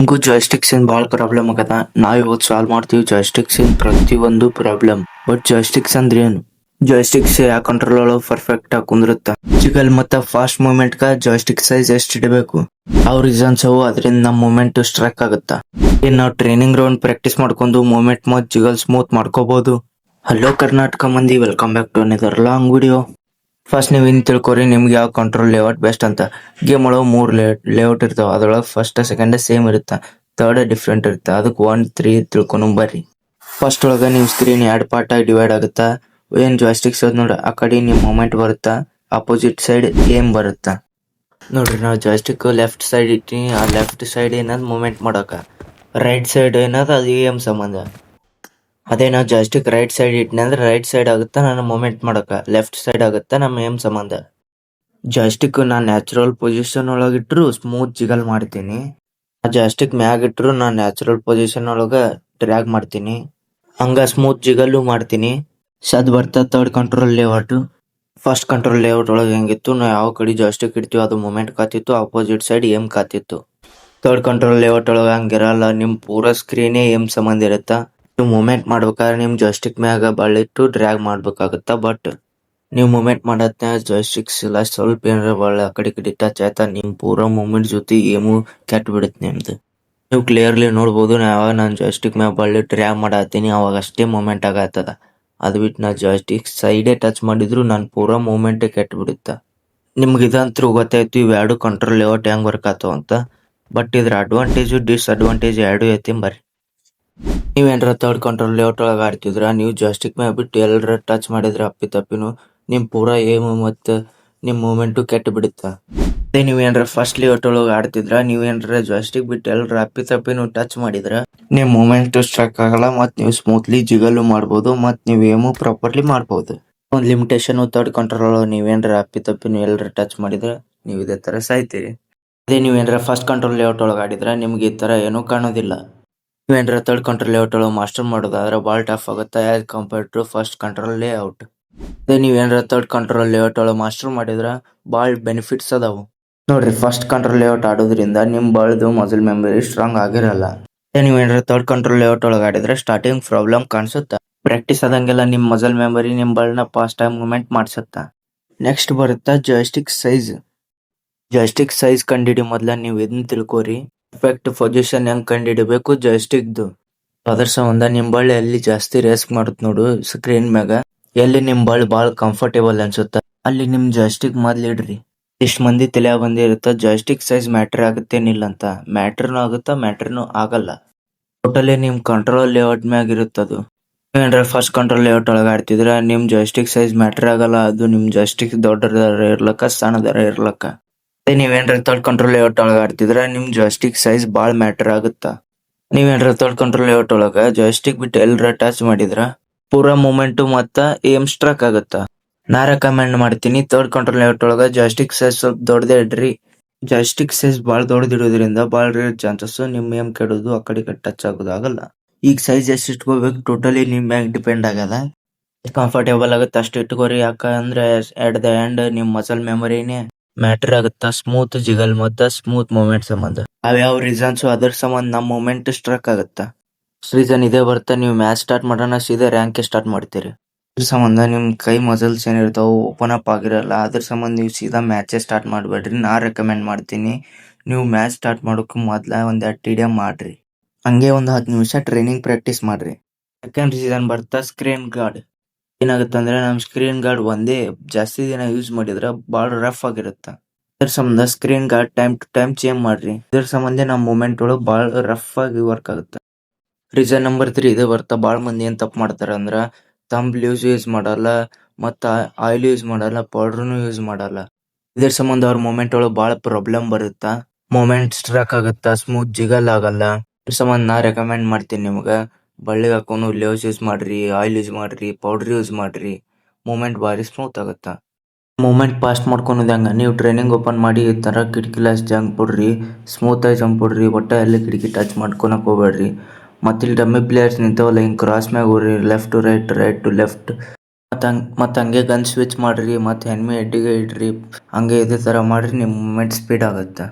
ನಿಮಗೂ ಜಾಯ್ಸ್ಟಿಕ್ಸ್ ಇನ್ ಬಹಳ ಪ್ರಾಬ್ಲಮ್ ಆಗದ. ನಾವ್ ಇವತ್ತು ಸಾಲ್ವ್ ಮಾಡ್ತೀವಿ ಜಾಯ್ಸ್ಟಿಕ್ಸ್ ಇನ್ ಪ್ರತಿಯೊಂದು ಪ್ರಾಬ್ಲಮ್ ಬಟ್ ಜಾಯ್ಸ್ಟಿಕ್ಸ್ ಅಂದ್ರೆ ಏನು? ಜಾಯ್ಸ್ಟಿಕ್ಸ್ ಯಾವ ಕಂಟ್ರೋಲ್ ಒಳಗೆ ಪರ್ಫೆಕ್ಟ್ ಆಗಿ ಕುಂದಿರುತ್ತ? ಚಿಕಲ್ ಮತ್ತ ಫಾಸ್ಟ್ ಮೂವ್ಮೆಂಟ್ ಗ ಜಾಯ್ಸ್ಟಿಕ್ ಸೈಜ್ ಎಷ್ಟು ಇಡಬೇಕು? ಅವ್ರ ರೀಸನ್ಸ್ ಅವು ಅದರಿಂದ ನಮ್ಮ ಮೂವ್ಮೆಂಟ್ ಸ್ಟ್ರಕ್ ಆಗುತ್ತಾ? ಏನ್ ನಾವು ಟ್ರೈನಿಂಗ್ ರೌಂಡ್ ಪ್ರಾಕ್ಟೀಸ್ ಮಾಡ್ಕೊಂಡು ಮೂವ್ಮೆಂಟ್ ಮತ್ತೆ ಜಿಗಲ್ ಸ್ಮೂತ್ ಮಾಡ್ಕೋಬಹುದು ಹಲೋ ಕರ್ನಾಟಕ ಮಂದಿ welcome back to another long video first ನೀವು ಇನ್ ತಿಳ್ಕೊರಿ, ನಿಮ್ಗೆ ಯಾವ ಕಂಟ್ರೋಲ್ ಲೇಔಟ್ ಬೆಸ್ಟ್ ಅಂತ. ಗೇಮ್ ಒಳಗೆ ಮೂರು ಲೇಔಟ್ ಇರ್ತಾವ. ಅದ್ರೊಳಗೆ ಫಸ್ಟ್ ಸೆಕೆಂಡ್ ಸೇಮ್ ಇರುತ್ತೆ. ಥರ್ಡ್ ಡಿಫ್ರೆಂಟ್ ಇರುತ್ತೆ. ಅದಕ್ಕೆ ಒನ್ ತ್ರೀ ತಿಳ್ಕೊಂಡು ಬರ್ರಿ. ಫಸ್ಟ್ ಒಳಗೆ ನಿಮ್ಮ ಸ್ಕ್ರೀನ್ ಎರಡು ಪಾರ್ಟ್ ಆಗಿ ಡಿವೈಡ್ ಆಗುತ್ತಾ. ಏನ್ ಜಾಯ್ಸ್ಟಿಕ್ಸ್ ಅದು ನೋಡಿ. ಆ ಕಡೆ ನಿಮ್ ಮೂಮೆಂಟ್ ಬರುತ್ತಾ. ಅಪೋಸಿಟ್ ಸೈಡ್ ಏಮ್ ಬರುತ್ತಾ. ನೋಡ್ರಿ, ನಾವು ಜಾಯ್ಸ್ಟಿಕ್ ಲೆಫ್ಟ್ ಸೈಡ್ ಇಟ್ಟಿನಿ. ಆ ಲೆಫ್ಟ್ ಸೈಡ್ ಏನದು ಮೂಮೆಂಟ್ ಮಾಡಕ. ರೈಟ್ ಸೈಡ್ ಏನದು ಅದು ಏಮ್ ಸಂಬಂಧ. ಅದೇ ನಾವು ಜಾಸ್ಟಿಕ್ ರೈಟ್ ಸೈಡ್ ಇಟ್ಟಿನಿ ಅಂದ್ರೆ ರೈಟ್ ಸೈಡ್ ಆಗುತ್ತಾ ನಾನು ಮೂಮೆಂಟ್ ಮಾಡಕ? ಲೆಫ್ಟ್ ಸೈಡ್ ಆಗುತ್ತಾ ನಮ್ಮ ಏಮ್ ಸಂಬಂಧ? ಜಾಸ್ಟಿಕ್ ನಾನು ನ್ಯಾಚುರಲ್ ಪೊಸಿಷನ್ ಒಳಗಿಟ್ರು ಸ್ಮೂತ್ ಜಿಗಲ್ ಮಾಡ್ತೀನಿ. ಆ ಮ್ಯಾಗ ಇಟ್ರು ನಾನು ನ್ಯಾಚುರಲ್ ಪೊಸಿಷನ್ ಒಳಗ ಡ್ರ್ಯಾಗ್ ಮಾಡ್ತೀನಿ. ಹಂಗ ಸ್ಮೂತ್ ಜಿಗಲ್ಲು ಮಾಡ್ತೀನಿ. ಸದ್ ಬರ್ತಾ third control layout first control layout ಒಳಗೆ ಹೆಂಗಿತ್ತು? ನಾವು ಯಾವ ಕಡೆ ಜಾಸ್ಟಿಕ್ ಇಡ್ತೀವಿ ಅದು ಮೂಮೆಂಟ್ ಕಾತಿತ್ತು ಅಪೋಸಿಟ್ ಸೈಡ್ ಏಮ್ ಕಾತಿತ್ತು. ತರ್ಡ್ ಕಂಟ್ರೋಲ್ ಲೇಔಟ್ ಒಳಗೆ ಹಂಗಿರಲ್ಲ, ನಿಮ್ ಪೂರ ಸ್ಕ್ರೀನೇ ಏಮ್ ಸಂಬಂಧ ಇರುತ್ತಾ? ನೀವು ಮೂಮೆಂಟ್ ಮಾಡ್ಬೇಕಾದ್ರೆ ನಿಮ್ ಜಾಯ್ಸ್ಟಿಕ್ ಮ್ಯಾಗ ಬಳ್ಳಿಟ್ಟು ಡ್ರ್ಯಾಗ್ ಮಾಡ್ಬೇಕಾಗತ್ತ? ಬಟ್ ನೀವು ಮೂಮೆಂಟ್ ಮಾಡತ್ತ ಜಾಯ್ಸ್ಟಿಕ್ಸ್ ಇಲ್ಲ, ಸ್ವಲ್ಪ ಏನಾರ ಬಳ್ಳಿ ಆ ಕಡೆ ಈ ಕಡೆ ಟಚ್ ಆಯ್ತಾ? ನಿಮ್ ಪೂರ ಮೂಮೆಂಟ್ ಜೊತೆ ಏಮು ಕೆಟ್ಟ ಬಿಡುತ್ತೆ ನಿಮ್ದು. ನೀವು ಕ್ಲಿಯರ್ಲಿ ನೋಡ್ಬೋದು ಯಾವಾಗ ನಾನು ಜಾಯ್ಸ್ಟಿಕ್ ಮ್ಯಾಗ ಬಳ್ಳಿ ಡ್ರ್ಯಾಗ್ ಮಾಡತ್ತೀನಿ ಅವಾಗ ಅಷ್ಟೇ ಮೂಮೆಂಟ್ ಆಗತ್ತದ ಅದು ಬಿಟ್ಟು ನಾ ಜಾಯ್ಸ್ಟಿಕ್ ಸೈಡೇ ಟಚ್ ಮಾಡಿದ್ರು ನನ್ನ ಪೂರ ಮೂಮೆಂಟ್ ಕೆಟ್ಟ ಬಿಡುತ್ತ? ನಿಮ್ಗೆ ಇದಂತರೂ ಗೊತ್ತಾಯ್ತು ಇವೆರಡು ಕಂಟ್ರೋಲ್ ಲೇಔಟ್ ಹೆಂಗ್ ವರ್ಕ್ ಆತಾವ ಅಂತ. ಬಟ್ ಇದ್ರ ಅಡ್ವಾಂಟೇಜ್ ಡಿಸ್ಅಡ್ವಾಂಟೇಜ್ ಎರಡು ಐತಿ ಬರ್ರಿ ನೀವೇನ್ರ ತರ್ಡ್ ಕಂಟ್ರೋಲ್ ಲೇಔಟ್ ಒಳಗೆ ಆಡ್ತಿದ್ರ, ನೀವು ಜಾಸ್ಟಿಕ್ ಮ್ಯಾಗ ಬಿಟ್ಟು ಎಲ್ಲರ ಟಚ್ ಮಾಡಿದ್ರೆ ಅಪ್ಪಿ ತಪ್ಪಿನೂ ನಿಮ್ಮ ಪೂರಾ ಏಮು ಮತ್ತು ನಿಮ್ಮ ಮೂಮೆಂಟು ಕೆಟ್ಟು ಬಿಡುತ್ತೆ. ಅದೇ ಏನರ ಫಸ್ಟ್ ಲೇಔಟ್ ಒಳಗೆ ಆಡ್ತಿದ್ರ ನೀವೇನ್ರ ಜಾಸ್ಟಿಕ್ ಬಿಟ್ಟು ಎಲ್ಲರ ಅಪ್ಪಿ ತಪ್ಪಿನೂ ಟಚ್ ಮಾಡಿದ್ರ ನಿಮ್ಮ ಮೂಮೆಂಟ್ ಸ್ಟ್ರಕ್ ಆಗಲ್ಲ, ಮತ್ತು ನೀವು ಸ್ಮೂತ್ಲಿ ಜಿಗಲ್ಲು ಮಾಡ್ಬೋದು, ಮತ್ತು ನೀವು ಏಮು ಪ್ರಾಪರ್ಲಿ ಮಾಡ್ಬೋದು. ಒಂದು ಲಿಮಿಟೇಷನ್ ತರ್ಡ್ ಕಂಟ್ರೋಲ್ ಒಳಗೆ ನೀವೇನ್ರ ಅಪ್ಪಿ ತಪ್ಪಿನೂ ಎಲ್ಲರ ಟಚ್ ಮಾಡಿದ್ರೆ, ನೀವು ಇದೇ ಥರ ಸಾಯ್ತೀರಿ. ಅದೇ ನೀವೇನ್ರ ಫಸ್ಟ್ ಕಂಟ್ರೋಲ್ ಲೇಔಟ್ ಒಳಗೆ ಆಡಿದ್ರೆ, ನಿಮ್ಗೆ ಈ ಥರ ಏನೂ ಕಾಣೋದಿಲ್ಲ. ನೀವೇನ್ರ ತರ್ಡ್ ಕಂಟ್ರೋಲ್ ಲೇಔಟ್ ಒಳಗೆ ಮಾಸ್ಟರ್ ಮಾಡೋದಾದ್ರೆ ಭಾಳ ಟಫ್ ಆಗುತ್ತೆ as compare to first control layout ಅದೇ ನೀವೇನ್ರ ಥರ್ಡ್ ಕಂಟ್ರೋಲ್ ಲೇಔಟ್ ಒಳಗೆ ಮಾಸ್ಟರ್ ಮಾಡಿದ್ರ ಭಾಳ ಬೆನಿಫಿಟ್ಸ್ ಅದಾವು. ನೋಡ್ರಿ ಫಸ್ಟ್ ಕಂಟ್ರೋಲ್ ಲೇಔಟ್ ಆಡೋದ್ರಿಂದ ನಿಮ್ ಬಳದು ಮಸಲ್ ಮೆಮೊರಿ ಸ್ಟ್ರಾಂಗ್ ಆಗಿರಲ್ಲ. ಅದೇ ನೀವೇನ್ರ ತರ್ಡ್ ಕಂಟ್ರೋಲ್ ಲೇಔಟ್ ಒಳಗೆ ಆಡಿದ್ರೆ ಸ್ಟಾರ್ಟಿಂಗ್ ಪ್ರಾಬ್ಲಮ್ ಕಾಣಿಸುತ್ತೆ. ಪ್ರಾಕ್ಟೀಸ್ ಆದಂಗೆಲ್ಲ ನಿಮ್ ಮಸಲ್ ಮೆಮೊರಿ ನಿಮ್ ಬಾಳ್ನ ಫಾಸ್ಟ್ ಟೈಮ್ ಮೂವ್ಮೆಂಟ್ ಮಾಡ್ಸತ್ತ. ನೆಕ್ಸ್ಟ್ ಬರುತ್ತಾ ಜಾಯ್ಸ್ಟಿಕ್ ಸೈಜ್ ಜಾಯ್ಸ್ಟಿಕ್ ಸೈಜ್ ಕಂಡಿಡಿ ಮೊದ್ಲ ನೀವು ಇದನ್ನ ತಿಳ್ಕೊರಿ. ಪರ್ಫೆಕ್ಟ್ ಪೊಸಿಷನ್ ಹೆಂಗ್ ಕಂಡಿಡಿಬೇಕು? ಜಾಯ್ಸ್ಟಿಕ್ದು ಅದರ್ ಸಂಬಂಧ ಬಳ್ಳಿ ಎಲ್ಲಿ ಜಾಸ್ತಿ ರೇಸ್ ಮಾಡುತ್ತ ನೋಡು ಸ್ಕ್ರೀನ್ ಮ್ಯಾಗ. ಎಲ್ಲಿ ನಿಮ್ ಬಳ್ಳಿ ಬಾಳ ಕಂಫರ್ಟೇಬಲ್ ಅನ್ಸುತ್ತ. ಅಲ್ಲಿ ನಿಮ್ ಜಾಸ್ಟಿಕ್ ಮೊದ್ಲು ಇಡ್ರಿ. ಇಷ್ಟ ಮಂದಿ ತಲೆ ಬಂದಿರುತ್ತ ಜಾಯ್ಸ್ಟಿಕ್ ಸೈಜ್ ಮ್ಯಾಟರ್ ಆಗುತ್ತೇನಿಲ್ಲ ಅಂತ. ಮ್ಯಾಟರ್ನು ಆಗುತ್ತಾ ಮ್ಯಾಟರ್ನು ಆಗಲ್ಲ. ಟೋಟಲಿ ನಿಮ್ ಕಂಟ್ರೋಲ್ ಲೇಔಟ್ ಮ್ಯಾಗ ಇರುತ್ತದು ಏನಾರ ಫಸ್ಟ್ ಕಂಟ್ರೋಲ್ ಲೇಔಟ್ ಒಳಗೆ ಆಡ್ತಿದ್ರ, ನಿಮ್ ಜಾಯ್ಸ್ಟಿಕ್ ಸೈಜ್ ಮ್ಯಾಟರ್ ಆಗಲ್ಲ, ಅದು ನಿಮ್ ಜಾಸ್ಟಿಕ್ ದೊಡ್ಡದರ ಇರ್ಲಕ್ಕ, ಸಣ್ಣದಾರ ಇರ್ಲಕ್ಕ. ಅದೇ ನೀವೇನ್ರ ತರ್ಡ್ ಕಂಟ್ರೋಲ್ ಲೇಔಟ್ ಒಳಗೆ ಆಡ್ತಿದ್ರ, ನಿಮ್ ಜಾಯ್ಸ್ಟಿಕ್ ಸೈಜ್ ಬಾಳ ಮ್ಯಾಟರ್ ಆಗುತ್ತಾ? ನೀವೇನ್ರ ತರ್ಡ್ ಕಂಟ್ರೋಲ್ ಲೇಔಟ್ ಒಳಗ ಜಾಯ್ಸ್ಟಿಕ್ ಬಿಟ್ಟು ಎಲ್ಲರ ಟಚ್ ಮಾಡಿದ್ರ, ಪೂರಾ ಮೂಮೆಂಟ್ ಮತ್ತ ಏಮ್ ಸ್ಟ್ರಕ್ ಆಗುತ್ತಾ? ನಾ ರೆಕಮೆಂಡ್ ಮಾಡ್ತೀನಿ ತರ್ಡ್ ಕಂಟ್ರೋಲ್ ಲೇಔಟ್ ಒಳಗ ಜಾಯ್ಸ್ಟಿಕ್ ಸೈಜ್ ಸ್ವಲ್ಪ ದೊಡ್ಡದೇ ಇಡ್ರಿ. ಜಾಯ್ಸ್ಟಿಕ್ ಸೈಜ್ ಬಾಳ ದೊಡ್ಡದಿಡೋದ್ರಿಂದ ಬಾಳ ರೇರ್ ಚಾನ್ಸಸ್ ನಿಮ್ ಏಮ್ ಕೆಡೋದು ಆ ಕಡೆ ಟಚ್ ಆಗೋದಾಗಲ್ಲ. ಈಗ ಸೈಜ್ ಎಷ್ಟು ಇಟ್ಕೋಬೇಕು ಟೋಟಲಿ ನಿಮ್ ಮ್ಯಾಗ ಡಿಪೆಂಡ್ ಆಗದ ಕಂಫರ್ಟೇಬಲ್ ಆಗುತ್ತೆ ಅಷ್ಟು ಇಟ್ಕೋರಿ, ಯಾಕಂದ್ರೆ ಎಟ್ ದ ಎಂಡ್ ನಿಮ್ ಮಸಲ್ ಮೆಮರಿನೇ ಮ್ಯಾಟರ್ ಆಗುತ್ತಾ? ಸ್ಮೂತ್ ಜಿಗಲ್ ಮತ್ತ ಸ್ಮೂತ್ ಮೂಮೆಂಟ್ ಸಂಬಂಧ. ಅವ್ಯಾವ ರೀಸನ್ಸ್ ಅದರ ಸಂಬಂಧ ನಮ್ಮ ಮೂಮೆಂಟ್ ಸ್ಟ್ರಕ್ ಆಗುತ್ತಾ? ರೀಸನ್ ಇದೇ ಬರ್ತಾ ನೀವು ಮ್ಯಾಚ್ ಸ್ಟಾರ್ಟ್ ಮಾಡೋಣ ಸೀದಾ ರ್ಯಾಂಕ್ ಸ್ಟಾರ್ಟ್ ಮಾಡ್ತೀರಿ. ಅದ್ರ ಸಂಬಂಧ ನಿಮ್ ಕೈ ಮಸಲ್ಸ್ ಏನಿರ್ತಾವ ಓಪನ್ ಅಪ್ ಆಗಿರಲ್ಲ ಅದ್ರ ಸಂಬಂಧ ನೀವು ಸೀದಾ ಮ್ಯಾಚ್ ಸ್ಟಾರ್ಟ್ ಮಾಡಬೇಡ್ರಿ. ನಾ ರೆಕಮೆಂಡ್ ಮಾಡ್ತೀನಿ ನೀವು ಮ್ಯಾಚ್ ಸ್ಟಾರ್ಟ್ ಮಾಡೋಕೆ ಮೊದ್ಲ ಒಂದ್ ಎರಡು ಟಿ ಮಾಡ್ರಿ. ಹಂಗೆ ಒಂದ್ ಹತ್ತು ನಿಮಿಷ ಟ್ರೈನಿಂಗ್ ಪ್ರಾಕ್ಟೀಸ್ ಮಾಡ್ರಿ. ಸೆಕೆಂಡ್ ರೀಸನ್ ಬರ್ತಾ ಸ್ಕ್ರೀನ್ ಗಾರ್ಡ್ ಏನಾಗುತ್ತಂದ್ರೆ ನಮ್ ಸ್ಕ್ರೀನ್ ಗಾರ್ಡ್ ಒಂದೇ ಜಾಸ್ತಿ ದಿನ ಯೂಸ್ ಮಾಡಿದ್ರೆ ಬಹಳ ರಫ್ ಆಗಿರುತ್ತೆ. ಇದ್ರ ಸಂಬಂಧ screen guard time to time change ಮಾಡ್ರಿ. ಇದ್ರ ಸಂಬಂಧ ನಮ್ ಮೂಮೆಂಟ್ ಒಳಗ್ ಬಹಳ ರಫ್ ಆಗಿ ವರ್ಕ್ ಆಗುತ್ತೆ. ರೀಸನ್ ನಂಬರ್ ತ್ರೀ ಇದು ಬರ್ತಾ ಬಹಳ ಮಂದಿ ಏನ್ ತಪ್ಪು ಮಾಡ್ತಾರ ಅಂದ್ರ ತಂಬ್ ಲೂಸ್ ಯೂಸ್ ಮಾಡಲ್ಲ, ಮತ್ತ ಆಯಿಲ್ ಯೂಸ್ ಮಾಡಲ್ಲ ಪೌಡರ್ನು ಯೂಸ್ ಮಾಡಲ್ಲ. ಇದ್ರ ಸಂಬಂಧ ಅವ್ರ ಮೂಮೆಂಟ್ ಒಳಗೆ ಬಹಳ ಪ್ರಾಬ್ಲಮ್ ಬರುತ್ತಾ. ಮೂಮೆಂಟ್ ಸ್ಟ್ರಕ್ ಆಗುತ್ತಾ ಸ್ಮೂತ್ ಜಿಗಲ್ ಆಗಲ್ಲ. ಇದ್ರ ಸಂಬಂಧ ನಾ ರೆಕಮೆಂಡ್ ಮಾಡ್ತೀನಿ ನಿಮ್ಗ. ಬಳ್ಳಿಗೆ ಹಾಕೊಂಡು ಲೇವ್ಸ್ ಯೂಸ್ ಮಾಡ್ರಿ, ಆಯಿಲ್ ಯೂಸ್ ಮಾಡ್ರಿ, ಪೌಡರ್ ಯೂಸ್ ಮಾಡ್ರಿ, ಮೂಮೆಂಟ್ ಬಾರಿ ಸ್ಮೂತ್ ಆಗುತ್ತಾ. ಮೂಮೆಂಟ್ ಫಾಸ್ಟ್ ಮಾಡ್ಕೊಳೋದು ಹಂಗ? ನೀವು ಟ್ರೈನಿಂಗ್ ಓಪನ್ ಮಾಡಿ ಈ ತರ ಕಿಟಕಿಲಾಸ್ ಜಂಪ್ ಬಿಡ್ರಿ ಸ್ಮೂತ್ ಆಗಿ ಜಂಪ್ ಬಿಡ್ರಿ ಒಟ್ಟ ಎಲ್ಲ ಕಿಟಕಿ ಟಚ್ ಮಾಡ್ಕೊಳಕ್ ಹೋಗ್ಬೇಡ್ರಿ. ಮತ್ತೆ ಇಲ್ಲಿ ಡಮ್ಮಿ ಪ್ಲೇಯರ್ಸ್ ನಿಂತವಲ್ಲ ಹಿಂಗೆ ಕ್ರಾಸ್ ಮ್ಯಾಗ ಹೋಗ್ರಿ, left to right right to left. ಮತ್ತು ಹಂಗೆ, ಮತ್ತ ಹಂಗೆ ಗನ್ ಸ್ವಿಚ್ ಮಾಡ್ರಿ, ಮತ್ತೆ ಹೆಣ್ಮೆ ಎಡ್ಡಿಗೆ ಇಡ್ರಿ. ಹಂಗೆ ಇದೇ ತರ ಮಾಡ್ರಿ, ನಿಮ್ಮ ಮೂಮೆಂಟ್ ಸ್ಪೀಡ್ ಆಗುತ್ತೆ.